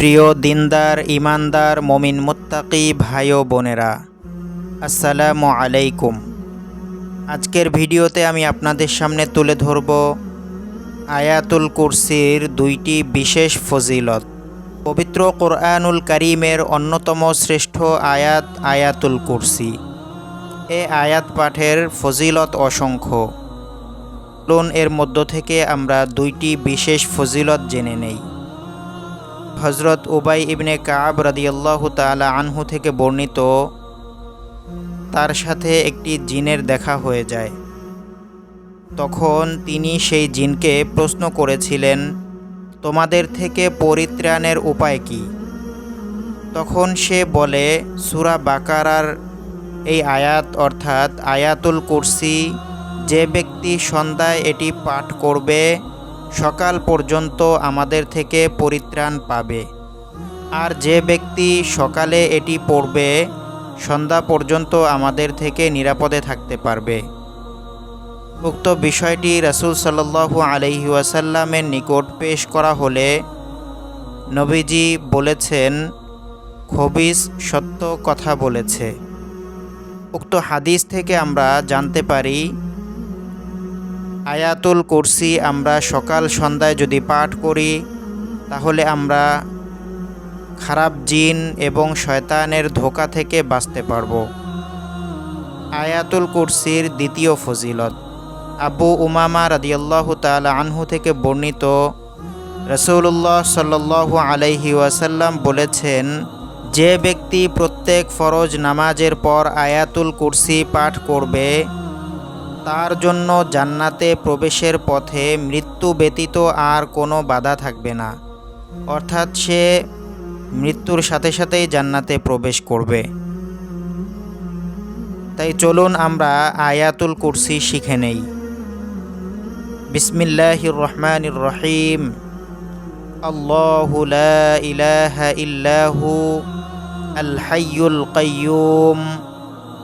প্রিয় দিনদার ইমানদার মমিন মুত্তাকি ভাই ও বোনেরা, আসসালামু আলাইকুম। আজকের ভিডিওতে আমি আপনাদের সামনে তুলে ধরব আয়াতুল কুরসির দুইটি বিশেষ ফজিলত। পবিত্র কোরআনুল করিমের অন্যতম শ্রেষ্ঠ আয়াত আয়াতুল কুরসি। এ আয়াত পাঠের ফজিলত অসংখ্য। চলুন এর মধ্য থেকে আমরা দুইটি বিশেষ ফজিলত জেনে নেই। হজরত উবাই ইবনে কাব রাদিয়াল্লাহু তালা আনহু থেকে বর্ণিত, তার সাথে একটি জিনের দেখা হয়ে যায়। তখন তিনি সেই জিনকে প্রশ্ন করেছিলেন, তোমাদের থেকে পরিত্রাণের উপায় কি? তখন সে বলে, সুরা বাকারার এই আয়াত, অর্থাৎ আয়াতুল কুরসি, যে ব্যক্তি সন্ধ্যায় এটি পাঠ করবে সকাল পর্যন্ত আমাদের থেকে পরিত্রাণ পাবে। আর যে ব্যক্তি সকালে এটি পড়বে, সন্ধ্যা পর্যন্ত আমাদের থেকে নিরাপদে থাকতে পারবে। উক্ত বিষয়টি রাসূল সাল্লাল্লাহু আলাইহি ওয়াসাল্লামের নিকট পেশ করা হলে নবীজি বলেছেন, খবিস সত্য কথা বলেছে। উক্ত হাদিস থেকে আমরা জানতে পারি আয়াতুল কুরসি আমরা সকাল সন্ধ্যায় যদি পাঠ করি, তাহলে আমরা খারাপ জিন এবং শয়তানের ধোকা থেকে বাঁচতে পারব। আয়াতুল কুরসির দ্বিতীয় ফজিলত। আবু উমামা রাদিয়াল্লাহু তাআলা আনহু থেকে বর্ণিত রসৌল্লাহ সাল্লাল্লাহু আলাইহি ওয়াসাল্লাম বলেছেন, যে ব্যক্তি প্রত্যেক ফরজ নামাজের পর আয়াতুল কুরসি পাঠ করবে তার জন্য জান্নাতে প্রবেশের পথে মৃত্যু ব্যতীত আর কোনো বাধা থাকবে না। অর্থাৎ সে মৃত্যুর সাথে সাথেই জান্নাতে প্রবেশ করবে। তাই চলুন আমরা আয়াতুল কুরসি শিখে নেই। বিসমিল্লাহির রহমানির রহিম। আল্লাহু লা ইলাহা ইল্লাহু কাইয়ুম।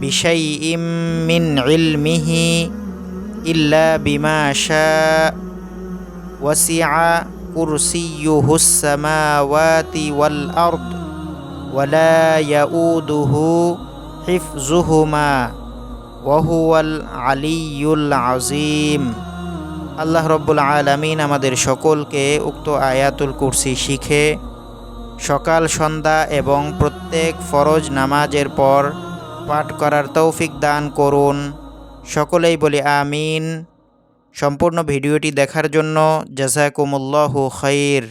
بشيء من علمه إلا بما شاء وسع كرسيه السماوات والأرض ولا يؤوده حفظهما وهو العلي العظيم আল্লাহ রব্বুল আলমিন আমাদের সকলকে উক্ত আয়াতুল কুরসি শিখে সকাল সন্ধ্যা এবং প্রত্যেক ফরজ নামাজের পর পাঠ করার তৌফিক দান করুন। সকলেই বলি আমিন। সম্পূর্ণ ভিডিওটি দেখার জন্য জাজাকুমুল্লাহু খৈর